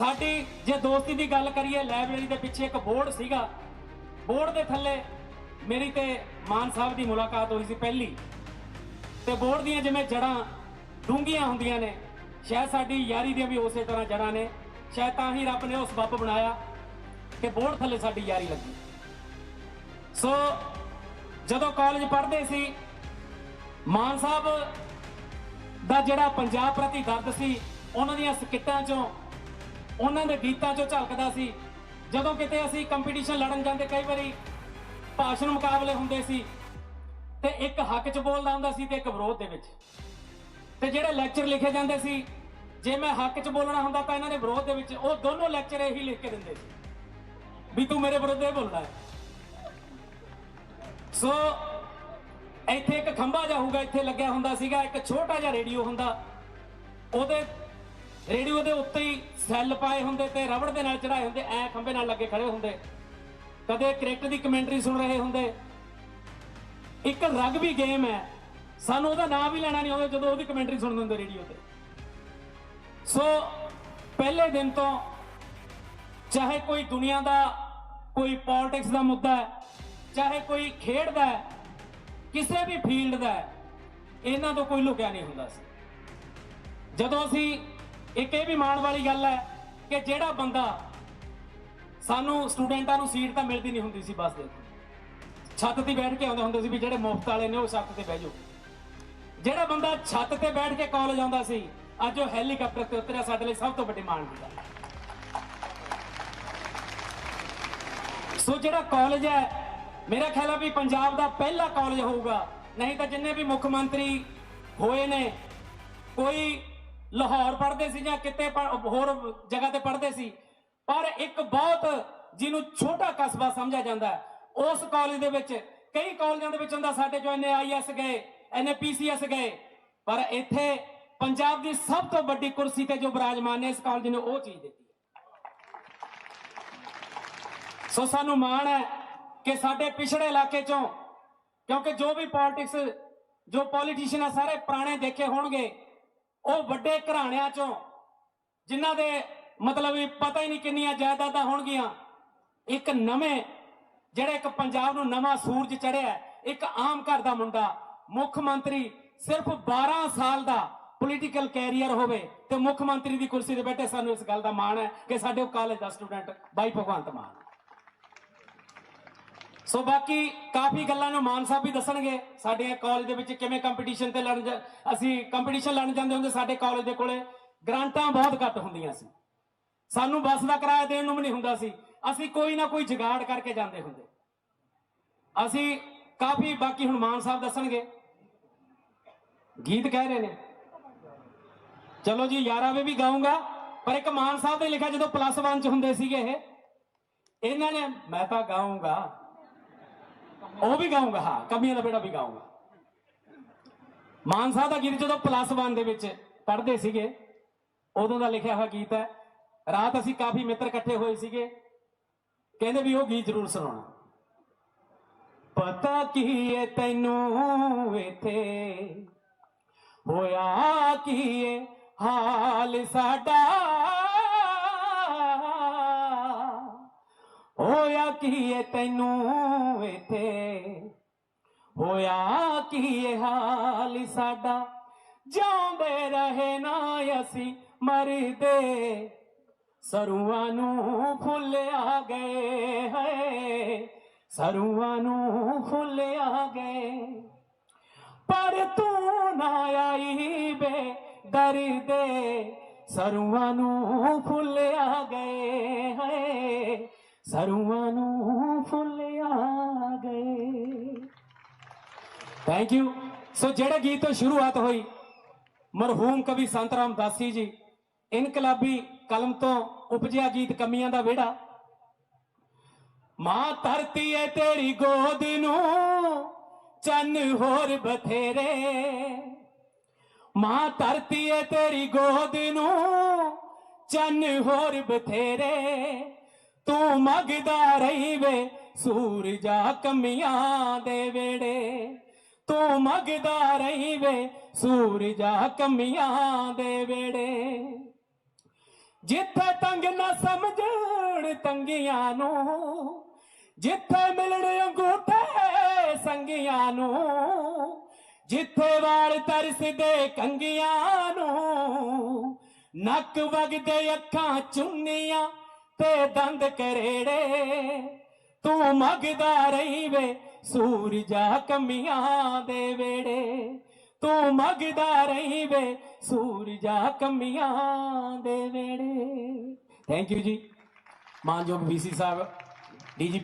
ਸਾਡੀ ਜੇ ਦੋਸਤੀ ਦੀ ਗੱਲ ਕਰੀਏ, ਲਾਇਬ੍ਰੇਰੀ ਦੇ ਪਿੱਛੇ ਇੱਕ ਬੋਰਡ ਸੀਗਾ। ਬੋਰਡ ਦੇ ਥੱਲੇ ਮੇਰੀ ਤੇ ਮਾਨ ਸਾਹਿਬ ਦੀ ਮੁਲਾਕਾਤ ਹੋਈ ਸੀ ਪਹਿਲੀ। ਤੇ ਬੋਰਡ ਦੀਆਂ ਜਿਵੇਂ ਜੜਾਂ ਡੂੰਘੀਆਂ ਹੁੰਦੀਆਂ ਨੇ, ਸ਼ਾਇਦ ਸਾਡੀ ਯਾਰੀ ਦੀਆਂ ਵੀ ਉਸੇ ਤਰ੍ਹਾਂ ਜੜਾਂ ਨੇ, ਸ਼ਾਇਦ ਤਾਂ ਹੀ ਰੱਬ ਨੇ ਉਸ ਬੱਬ ਬਣਾਇਆ ਕਿ ਬੋਰਡ ਥੱਲੇ ਸਾਡੀ ਯਾਰੀ ਲੱਗੀ। ਸੋ ਜਦੋਂ ਕਾਲਜ ਪੜ੍ਹਦੇ ਸੀ, ਮਾਨ ਸਾਹਿਬ ਦਾ ਜਿਹੜਾ ਪੰਜਾਬ ਪ੍ਰਤੀ ਦਰਦ ਸੀ, ਉਹਨਾਂ ਦੀਆਂ ਸਕਿੱਟਾਂ ਚੋਂ ਉਹਨਾਂ ਦੇ ਗੀਤਾਂ ਚੋਂ ਝਲਕਦਾ ਸੀ। ਜਦੋਂ ਕਿਤੇ ਅਸੀਂ ਕੰਪੀਟੀਸ਼ਨ ਲੜਨ ਜਾਂਦੇ, ਕਈ ਵਾਰੀ ਭਾਸ਼ਣ ਮੁਕਾਬਲੇ ਹੁੰਦੇ ਸੀ ਤੇ ਇੱਕ ਹੱਕ 'ਚ ਬੋਲਦਾ ਹੁੰਦਾ ਸੀ ਤੇ ਇੱਕ ਵਿਰੋਧ ਦੇ ਵਿੱਚ। ਤੇ ਜਿਹੜੇ ਲੈਕਚਰ ਲਿਖੇ ਜਾਂਦੇ ਸੀ, ਜੇ ਮੈਂ ਹੱਕ 'ਚ ਬੋਲਣਾ ਹੁੰਦਾ ਤਾਂ ਇਹਨਾਂ ਦੇ ਵਿਰੋਧ ਦੇ ਵਿੱਚ ਉਹ ਦੋਨੋਂ ਲੈਕਚਰ ਇਹੀ ਲਿਖ ਕੇ ਦਿੰਦੇ ਸੀ ਵੀ ਤੂੰ ਮੇਰੇ ਵਿਰੁੱਧ ਇਹ ਬੋਲਦਾ ਹੈ। ਸੋ ਇੱਥੇ ਇੱਕ ਖੰਭਾ ਜਿਹਾ ਹੋਊਗਾ, ਇੱਥੇ ਲੱਗਿਆ ਹੁੰਦਾ ਸੀਗਾ, ਇੱਕ ਛੋਟਾ ਜਿਹਾ ਰੇਡੀਓ ਹੁੰਦਾ। ਉਹਦੇ ਰੇਡੀਓ ਦੇ ਉੱਤੇ ਹੀ ਸੈੱਲ ਪਾਏ ਹੁੰਦੇ ਤੇ ਰਬੜ ਦੇ ਨਾਲ ਚੜਾਏ ਹੁੰਦੇ, ਐ ਖੰਭੇ ਨਾਲ ਲੱਗੇ ਖੜੇ ਹੁੰਦੇ। ਕਦੇ ਕ੍ਰਿਕਟ ਦੀ ਕਮੈਂਟਰੀ ਸੁਣ ਰਹੇ ਹੁੰਦੇ। ਇੱਕ ਰਗਬੀ ਗੇਮ ਹੈ। ਸਾਨੂੰ ਉਹਦਾ ਨਾਮ ਵੀ ਲੈਣਾ ਨਹੀਂ ਆਉਂਦਾ ਜਦੋਂ ਉਹਦੀ ਕਮੈਂਟਰੀ ਸੁਣਦੇ ਹੁੰਦੇ ਰੇਡੀਓ ਤੇ। ਸੋ, ਪਹਿਲੇ ਦਿਨ ਤੋਂ ਚਾਹੇ ਕੋਈ ਦੁਨੀਆ ਦਾ, ਕੋਈ ਪੋਲਿਟਿਕਸ ਦਾ ਮੁੱਦਾ ਹੈ, ਚਾਹੇ ਕੋਈ ਖੇਡ ਦਾ ਹੈ, ਕਿਸੇ ਵੀ ਫੀਲਡ ਦਾ ਹੈ, ਇਹਨਾਂ ਤੋਂ ਕੋਈ ਲੁਕਿਆ ਨਹੀਂ ਹੁੰਦਾ ਸੀ। ਜਦੋਂ ਅਸੀਂ ਇੱਕ ਇਹ ਵੀ ਮਾਣ ਵਾਲੀ ਗੱਲ ਹੈ ਕਿ ਜਿਹੜਾ ਬੰਦਾ ਸਾਨੂੰ ਸਟੂਡੈਂਟਾਂ ਨੂੰ ਸੀਟ ਤਾਂ ਮਿਲਦੀ ਨਹੀਂ ਹੁੰਦੀ ਸੀ ਬੱਸ ਦੇ ਛੱਤ ਤੇ ਬੈਠ ਕੇ ਆਉਂਦੇ ਹੁੰਦੇ ਸੀ ਵੀ ਜਿਹੜੇ ਮੁਫਤ ਵਾਲੇ ਨੇ ਉਹ ਛੱਤ ਤੇ ਬਹਿ ਜਾਓ। ਜਿਹੜਾ ਬੰਦਾ ਛੱਤ ਤੇ ਬੈਠ ਕੇ ਕਾਲਜ ਆਉਂਦਾ ਸੀ, ਅੱਜ ਉਹ ਹੈਲੀਕਾਪਟਰ ਤੇ ਉਤਰਿਆ ਸਾਡੇ ਲਈ ਸਭ ਤੋਂ ਵੱਡੀ ਮਾਣ ਦੀ ਗੱਲ। ਸੋ ਜਿਹੜਾ ਕਾਲਜ ਹੈ, ਮੇਰਾ ਖਿਆਲ ਹੈ ਵੀ ਪੰਜਾਬ ਦਾ ਪਹਿਲਾ ਕਾਲਜ ਹੋਊਗਾ। ਨਹੀਂ ਤਾਂ ਜਿੰਨੇ ਵੀ ਮੁੱਖ ਮੰਤਰੀ ਹੋਏ ਨੇ, ਕੋਈ ਲਾਹੌਰ ਪੜ੍ਹਦੇ ਸੀ ਜਾਂ ਕਿਤੇ ਪੜ੍ਹ- ਹੋਰ ਜਗ੍ਹਾ ਤੇ ਪੜ੍ਹਦੇ ਸੀ। ਪਰ ਇੱਕ ਬਹੁਤ ਜਿਹਨੂੰ ਛੋਟਾ ਕਸਬਾ ਸਮਝਿਆ ਜਾਂਦਾ ਉਸ ਕਾਲਜ ਦੇ ਵਿੱਚ, ਕਈ ਕਾਲਜਾਂ ਦੇ ਵਿੱਚ ਹੁੰਦਾ ਸਾਡੇ ਚੋਂ ਇਹਨੇ ਆਈਐਸ ਗਏ ਇਹਨੇ ਪੀਸੀਐਸ ਗਏ। ਪਰ ਇੱਥੇ ਪੰਜਾਬ ਦੀ ਸਭ ਤੋਂ ਵੱਡੀ ਕੁਰਸੀ ਤੇ ਜੋ ਬਿਰਾਜਮਾਨ ਨੇ ਇਸ ਕਾਲਜ ਨੇ ਉਹ ਚੀਜ਼ ਦਿੱਤੀ ਸੋ ਸਾਨੂੰ ਮਾਣ ਹੈ ਕਿ ਸਾਡੇ ਪਿਛੜੇ ਇਲਾਕੇ ਚੋਂ, ਕਿਉਂਕਿ ਜੋ ਵੀ ਪੋਲਿਟਿਕਸ ਜੋ ਪੋਲੀਟੀਸ਼ੀਅਨ ਆ, ਸਾਰੇ ਪੁਰਾਣੇ ਦੇਖੇ ਹੋਣਗੇ। ਉਹ ਵੱਡੇ ਘਰਾਣਿਆਂ ਚੋਂ, ਜਿਨ੍ਹਾਂ ਦੇ ਮਤਲਬ ਵੀ ਪਤਾ ਹੀ ਨਹੀਂ ਕਿੰਨੀਆਂ ਜਾਇਦਾਦਾਂ ਹੋਣਗੀਆਂ, ਇੱਕ ਨਵੇਂ, ਜਿਹੜੇ ਇੱਕ ਪੰਜਾਬ ਨੂੰ ਨਵਾਂ ਸੂਰਜ ਚੜਿਆ ਇੱਕ ਆਮ ਘਰ ਦਾ ਮੁੰਡਾ, ਮੁੱਖ ਮੰਤਰੀ ਸਿਰਫ 12 ਸਾਲ ਦਾ ਪੋਲੀਟੀਕਲ ਕੈਰੀਅਰ ਹੋਵੇ, ਤੇ ਮੁੱਖ ਮੰਤਰੀ ਦੀ ਕੁਰਸੀ ਤੇ ਬੈਠੇ ਸਾਨੂੰ ਇਸ ਗੱਲ ਦਾ ਮਾਣ ਹੈ ਕਿ ਸਾਡੇ ਉਹ ਕਾਲਜ ਦਾ ਸਟੂਡੈਂਟ ਬਾਈ ਭਗਵੰਤ ਮਾਨ। ਸੋ ਬਾਕੀ ਕਾਫੀ ਗੱਲਾਂ ਨੂੰ, ਮਾਨ ਸਾਹਿਬ ਵੀ ਦੱਸਣਗੇ, ਸਾਡੇ ਕਾਲਜ ਦੇ ਵਿੱਚ ਕਿਵੇਂ ਕੰਪੀਟੀਸ਼ਨ ਤੇ ਲੜਨ ਅਸੀਂ ਕੰਪੀਟੀਸ਼ਨ ਲੜਨ ਜਾਂਦੇ ਹੁੰਦੇ ਸਾਡੇ ਕਾਲਜ ਦੇ ਕੋਲੇ, ਗ੍ਰਾਂਟਾਂ ਬਹੁਤ ਘੱਟ ਹੁੰਦੀਆਂ ਸੀ। ਸਾਨੂੰ ਬੱਸ ਦਾ ਕਿਰਾਇਆ ਦੇਣ ਨੂੰ ਵੀ ਨਹੀਂ ਹੁੰਦਾ ਸੀ। ਅਸੀਂ ਕੋਈ ਨਾ ਕੋਈ ਜੁਗਾੜ ਕਰਕੇ ਜਾਂਦੇ ਹੁੰਦੇ। ਅਸੀਂ ਕਾਫੀ, ਬਾਕੀ ਹੁਣ ਮਾਨ ਸਾਹਿਬ ਦੱਸਣਗੇ। ਗੀਤ ਕਹਿ ਰਹੇ ਨੇ। ਚਲੋ ਜੀ, ਯਾਰਾ ਵੇ ਵੀ ਗਾਉਂਗਾ ਪਰ ਇੱਕ ਮਾਨ ਸਾਹਿਬ ਦੇ ਲਿਖਿਆ ਜਦੋਂ ਪਲੱਸ 1 ਚ ਹੁੰਦੇ ਸੀਗੇ ਇਹ, ਇਹਨਾਂ ਨੇ, ਮੈਂ ਤਾਂ ਗਾਉਂਗਾ ਉਹ ਵੀ ਗਾਉਂਗਾ, ਹਾਂ, ਕਮੀਆਂ ਦਾ ਬੇੜਾ ਵੀ ਗਾਉਂਗਾ। ਮਾਨ ਸਾਹਿਬ ਦਾ ਗੀਤ ਜਦੋਂ ਪਲੱਸ 1 ਦੇ ਵਿੱਚ ਪੜ੍ਹਦੇ ਸੀਗੇ, ਉਦੋਂ ਦਾ ਲਿਖਿਆ ਹੋਇਆ ਗੀਤ ਹੈ, ਰਾਤ ਅਸੀਂ ਕਾਫੀ ਮਿੱਤਰ ਇਕੱਠੇ ਹੋਏ ਸੀਗੇ, ਕਹਿੰਦੇ ਵੀ ਉਹ ਗੀਤ ਜ਼ਰੂਰ ਸੁਣਾਉਣਾ। ਪਤਾ ਕੀ ਏ ਤੈਨੂੰ ਇਥੇ? ਹੋਇਆ ਕੀ ਏ ਹਾਲ ਸਾਡਾ? ਹੋਇਆ ਕੀ ਏ ਤੈਨੂੰ ਇਥੇ? ਹੋਇਆ ਕੀ ਏ ਹਾਲ ਸਾਡਾ? ਜਿਉਂਦੇ ਰਹੇ ਨਾ ਅਸੀਂ ਮਰਦੇ। ਸਰੂਆਂ ਨੂੰ ਫੁੱਲ ਆ ਗਏ ਹੈ ਸਰੂਆਂ ਨੂੰ ਫੁੱਲ ਆ ਗਏ। ਪਰ ਤੂੰ ਨਾ ਆਈ ਬੇ ਦਰਦੇ। ਸਰੂਆਂ ਨੂੰ ਫੁੱਲ ਆ ਗਏ ਹੈ ਸਰੂਆਂ ਨੂੰ ਫੁੱਲ ਆ ਗਏ। ਥੈਂਕ ਯੂ ਸੋ ਜਿਹੜੇ ਗੀਤ ਤੋਂ ਸ਼ੁਰੂਆਤ ਹੋਈ, ਮਰਹੂਮ ਕਵੀ ਸੰਤ ਰਾਮਦਾਸੀ ਜੀ, ਇਨਕਲਾਬੀ ਕਲਮ ਤੋਂ ਉਪਜਿਆ ਗੀਤ ਕਮੀਆਂ ਦਾ ਵਿਹੜਾ। ਮਾਂ ਧਰਤੀ ਏ ਤੇਰੀ ਗੋਦ ਨੂੰ, ਚੰਨ ਹੋਰ ਬਥੇਰੇ। ਮਾਂ ਧਰਤੀ ਏ ਤੇਰੀ ਗੋਦ ਨੂੰ, ਚੰਨ ਹੋਰ ਬਥੇਰੇ। ਤੂੰ ਮੰਗਦਾ ਰਹੀ ਵੇ ਸੂਰਜਾ ਕਮੀਆਂ ਦੇ ਵੇੜੇ। ਤੂੰ ਮੰਗਦਾ ਰਹੀ ਵੇ ਸੂਰਜਾ ਕਮੀਆਂ ਦੇ ਵੇੜੇ। ਜਿੱਥੇ ਤੰਗ ਨਾ ਸਮਝਣ ਤੰਗੀਆਂ ਨੂੰ, ਜਿੱਥੇ ਮਿਲਣ ਅੰਗੂਠੇ ਸੰਗੀਆਂ ਨੂੰ, ਜਿੱਥੇ ਵਾਲ ਤਰਸਦੇ ਕੰਗੀਆਂ ਨੂੰ, ਨੱਕ ਵਗਦੇ ਅੱਖਾਂ ਚੁੰਨੀਆਂ ਤੇ ਦੰਦ ਕਰੇੜੇ, ਤੂੰ ਮੰਗਦਾ ਰਹੀ ਵੇ ਸੂਰਜਾ ਕਮੀਆਂ ਦੇ ਵੇੜੇ। ਤੂੰ ਮੰਗਦਾ ਰਹੀ ਵੇ ਸੂਰਜਾ ਕਮੀਆਂ ਦੇ ਵੇੜੇ। ਥੈਂਕ ਯੂ ਜੀ। ਮਾਨਯੋਗ ਵੀਸੀ ਸਾਹਿਬ ਡੀਜੀ